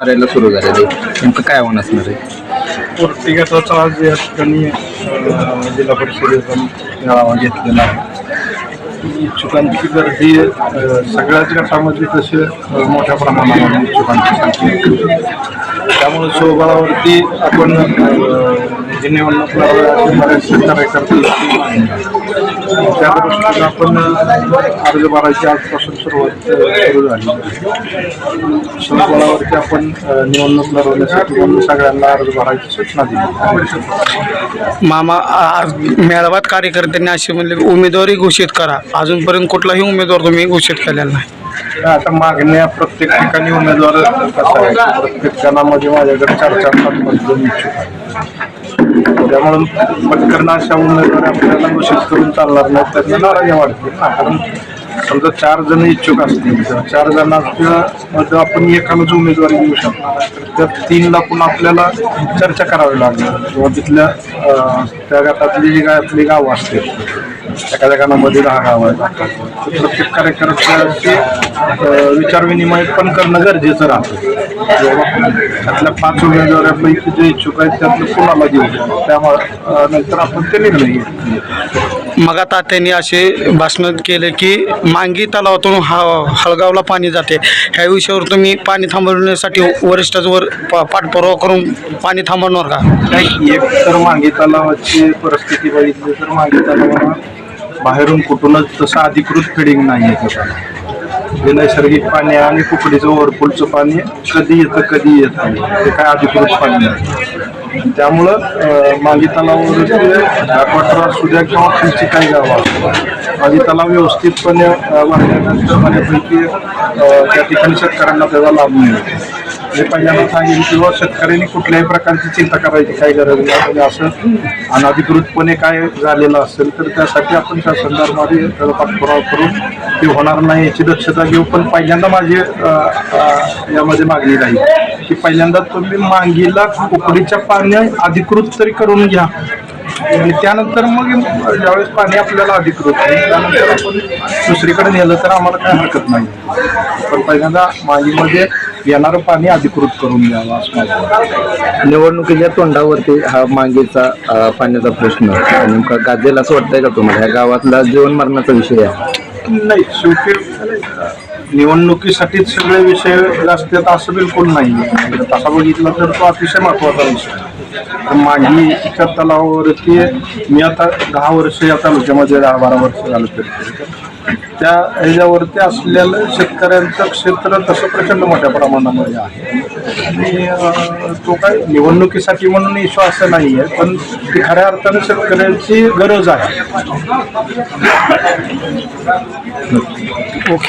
करायला सुरू झालेलं नेमकं काय आव्हान असणार आहे? पोर्टिगाचा आज या ठिकाणी जिल्हा परिषदेचा मेळावा घेतलेला आहे. इच्छुकांची गर्दी अ, सगळ्याच गटामध्ये तसे मोठ्या प्रमाणामध्ये इच्छुकांची संख्या आहे. त्यामुळे स्वबळावरती आपण अ, जी म्हणजे निवडणूक लढवण्याची बरेचसे कार्यकर्ते त्या दृष्टीने आपण अर्ज भरायची आजपासून सुरुवात सुरू झाली आहे. स्वबळावरती आपण निवडणूक लढवण्यासाठी सगळ्यांना अर्ज भरायची सूचना दिली. मामा आज मेळाव्यात कार्यकर्त्यांनी असे म्हणले की उमेदवारी घोषित करा. अजूनपर्यंत कुठलाही उमेदवार तुम्ही घोषित केलेला नाही. आता मागण्या प्रत्येक ठिकाणी उमेदवार प्रत्येक जणामध्ये माझ्याकडे चार चार पाच पाच जण इच्छुक आहेत. त्यामुळे पटकन अशा उमेदवार आपल्याला घोषित करून चालणार नाही त्यांना नाराजी वाटतील ना कारण समजा चार जण इच्छुक असतील तर चार जणांच्या मध्ये आपण एकालाच उमेदवारी देऊ शकणार नाही. तर त्या तीनला पण आपल्याला चर्चा करावी लागणार. किंवा तिथल्या त्या गटातली जी काय आपली गावं असतील. गाव आहेत. तर प्रत्येक कार्यकर्त्याचे अं, विचारविनिमय पण करणं गरजेचं राहतं. त्यातल्या पाच उमेदवारापैकी जे इच्छुक आहेत त्यातलं कोणाला देऊ? त्यामुळे नंतर आपण ते निर्णय घेऊ. मग आता त्यांनी असे भाषण केले की मांगी तलावातून हा हळगावला पाणी जाते. ह्या विषयावर तुम्ही पाणी थांबवण्यासाठी वरिष्ठांवर पा पाठपुरावा करून पाणी थांबवणार का? नाही एक तर मागे तलावाची परिस्थिती बघितली तर मागे तलावाला बाहेरून कुठूनच तसं अधिकृत फिडिंग नाही आहे त्याला हे नैसर्गिक पाणी आहे आणि कुकडीचं ओव्हरफुलचं पाणी कधी येतं कधी येत नाही. ते काय अधिकृत पाणी नाही. त्यामुळं मागी मागे तलावावर घाटवाटर असू द्या किंवा खालची काही गावं असू मागी तलाव व्यवस्थितपणे अं, बऱ्यापैकी त्या ठिकाणी शेतकऱ्यांना त्याचा लाभ मिळेल हे पहिल्यांदा सांगेल किंवा शेतकऱ्यांनी कुठल्याही प्रकारची चिंता करायची काही गरज नाही. म्हणजे असं अनधिकृतपणे काय झालेलं असेल तर त्यासाठी आपण शासनदारमध्ये त्याचा पाठपुरावा करून ते होणार नाही याची दक्षता घेऊ. पण पहिल्यांदा माझी यामध्ये मागणी राहील की पहिल्यांदा तुम्ही मांगीला कुकडीच्या पाण्या अधिकृत तरी करून घ्या. आणि त्यानंतर मग ज्यावेळेस पाणी आपल्याला अधिकृत त्यानंतर आपण दुसरीकडे नेलं तर आम्हाला काय हरकत नाही. पण पहिल्यांदा मागीमध्ये येणारं पाणी अधिकृत करून द्यावं असं. निवडणुकीच्या तोंडावरती हा मागेचा पाण्याचा प्रश्न नेमका गाजेल असं वाटतंय का तुम्हाला? ह्या गावातला जीवन मरणाचा विषय आहे. नाही शेवटी निवडणुकीसाठीच सगळे विषय असतात असं बिलकुल नाही. तसा बघितला तर तो अतिशय महत्त्वाचा विषय मागी एका तलावावरती मी आता दहा वर्ष या तालुक्यामध्ये दहा बारा वर्ष झालं फिरतोय. त्या ह्याच्यावरती असलेलं शेतकऱ्यांचं क्षेत्र तसं प्रचंड मोठ्या प्रमाणामध्ये आहे. आणि तो काय निवडणुकीसाठी म्हणून इश्यू असं नाही आहे पण ती खऱ्या अर्थाने शेतकऱ्यांची गरज आहे. ओके.